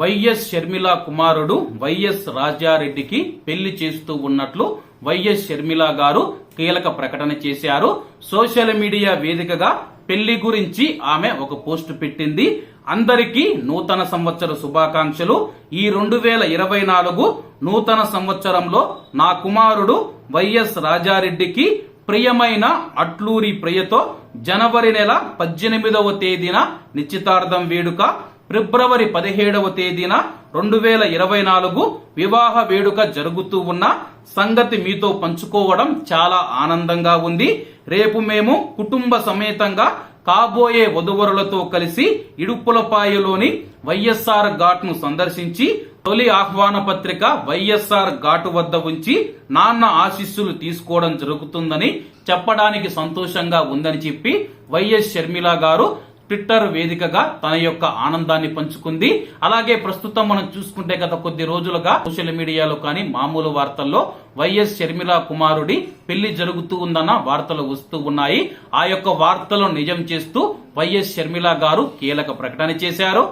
YS Sharmila కుమారుడు YS రాజారెడ్డికి పెళ్ళి చేస్తూ ఉన్నట్లు వైఎస్ షర్మిల గారు కీలక ప్రకటన చేశారు. సోషల్ మీడియా వేదికగా పెళ్ళి గురించి ఆమె ఒక పోస్ట్ పెట్టింది. అందరికీ నూతన సంవత్సర శుభాకాంక్షలు. ఈ రెండు వేల ఇరవై నాలుగు నూతన సంవత్సరంలో నా కుమారుడు వైఎస్ రాజారెడ్డికి ప్రియమైన అట్లూరి ప్రియతో జనవరి నెల పద్దెనిమిదవ తేదీన నిశ్చితార్థం వేడుక ఫిబ్రవరి పదిహేడవ తేదీన రెండు వేల ఇరవై నాలుగు వివాహ వేడుక జరుగుతూ ఉన్న సంగతి మీతో పంచుకోవడం చాలా ఆనందంగా ఉంది. రేపు మేము కుటుంబ సమేతంగా కాబోయే వధువరులతో కలిసి ఇడుపులపాయలోని వైఎస్ఆర్ ఘాట్ను సందర్శించి తొలి ఆహ్వాన పత్రిక వైఎస్ఆర్ ఘాటు వద్ద ఉంచి నాన్న ఆశీస్సులు తీసుకోవడం జరుగుతుందని చెప్పడానికి సంతోషంగా ఉందని చెప్పి వైఎస్ షర్మిల గారు ట్విట్టర్ వేదికగా తన యొక్క ఆనందాన్ని పంచుకుంది. అలాగే ప్రస్తుతం మనం చూసుకుంటే గత కొద్ది రోజులుగా సోషల్ మీడియాలో కానీ మామూలు వార్తల్లో వైఎస్ షర్మిల కుమారుడి పెళ్ళి జరుగుతూ ఉందన్న వార్తలు వస్తూ ఉన్నాయి. ఆ యొక్క వార్తలను నిజం చేస్తూ వైఎస్ షర్మిల గారు కీలక ప్రకటన చేశారు.